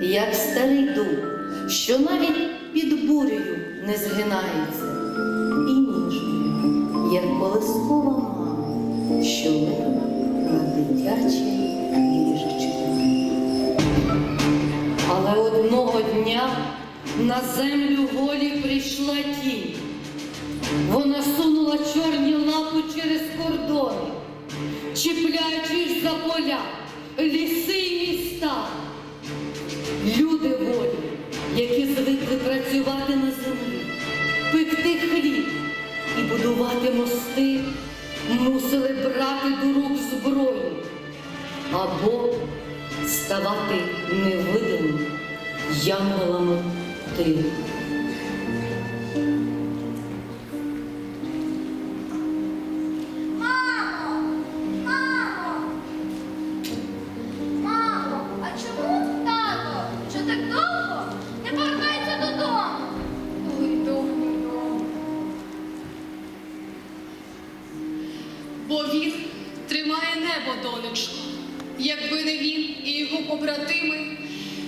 як старий дуб, що навіть під бурею не згинається, і ніжною, як колискова мама, що лежить на дитячій ліжечку. Але одного дня на землю волі прийшла тінь. Вона сунула чорні лапи через кордони, чіпляючись за поля, ліси й міста. Люди волі, які звикли працювати на землі, пекти хліб і будувати мости, мусили брати до рук зброю або ставати невидимими янголами тилу. Бо він тримає небо, донечко. Якби не він і його побратими,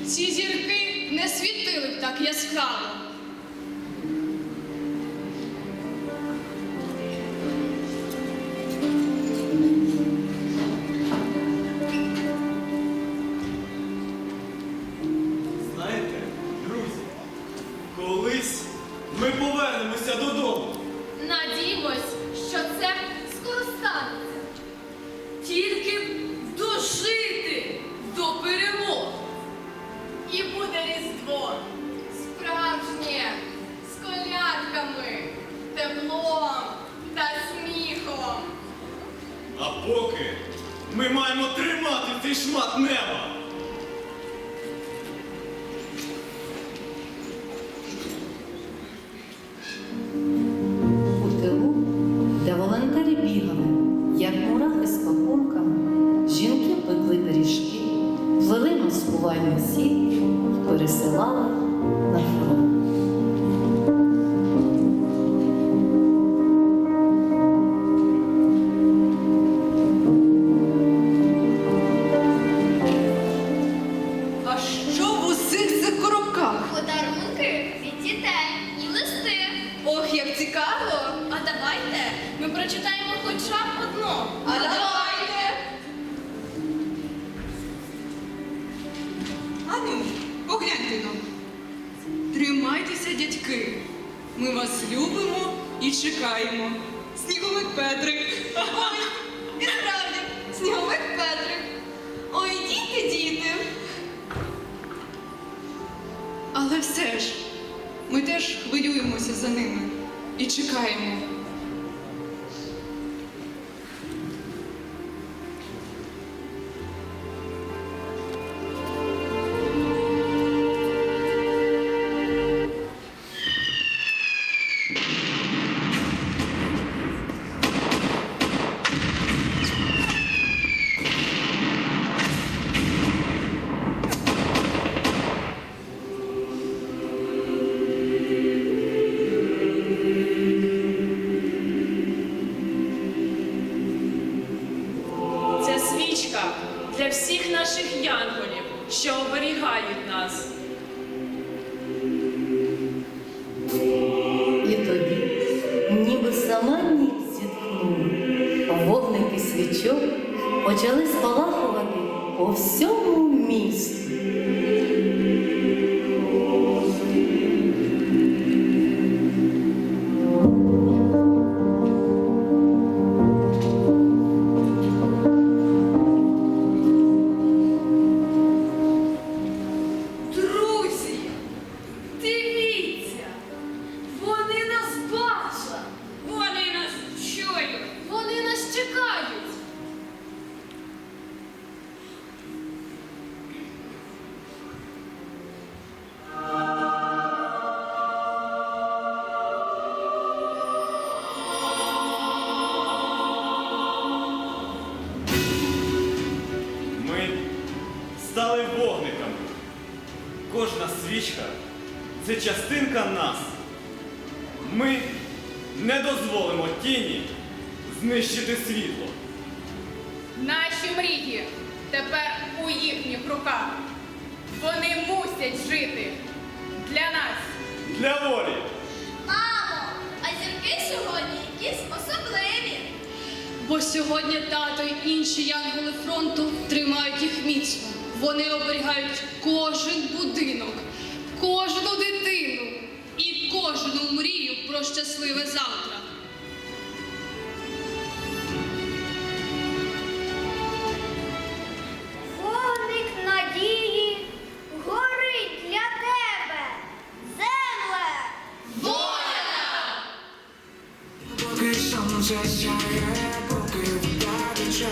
ці зірки не світили б так яскраво. Ми маємо тримати цей шмат неба. У тилу, де волонтери бігали, як мурахи з пакунками, жінки пекли пиріжки, плели маскувальні сітки, пересилали цікаво! А давайте ми прочитаємо хоча б одну. А давайте! Ану, погляньте нам. Тримайтеся, дядьки. Ми вас любимо і чекаємо. Сніговик Петрик. Ой, і справді, сніговик Петрик. Ой, діти, діти. Але все ж, ми теж хвилюємося за ними і чекаємо. Для всіх наших янголів, що оберігають нас. І тоді, ніби сама ніч зітхнула, вогники свічок почали спалахувати по всьому місту. Стали вогниками. Кожна свічка це частинка нас. Ми не дозволимо тіні знищити світло. Наші мрії тепер у їхніх руках. Вони мусять жити. Для нас. Для волі. Сьогодні тато й інші янголи фронту тримають їх міцно. Вони оберігають кожен будинок, кожну дитину і кожну мрію про щасливе завтра. Сонце сяє, поки вода тече,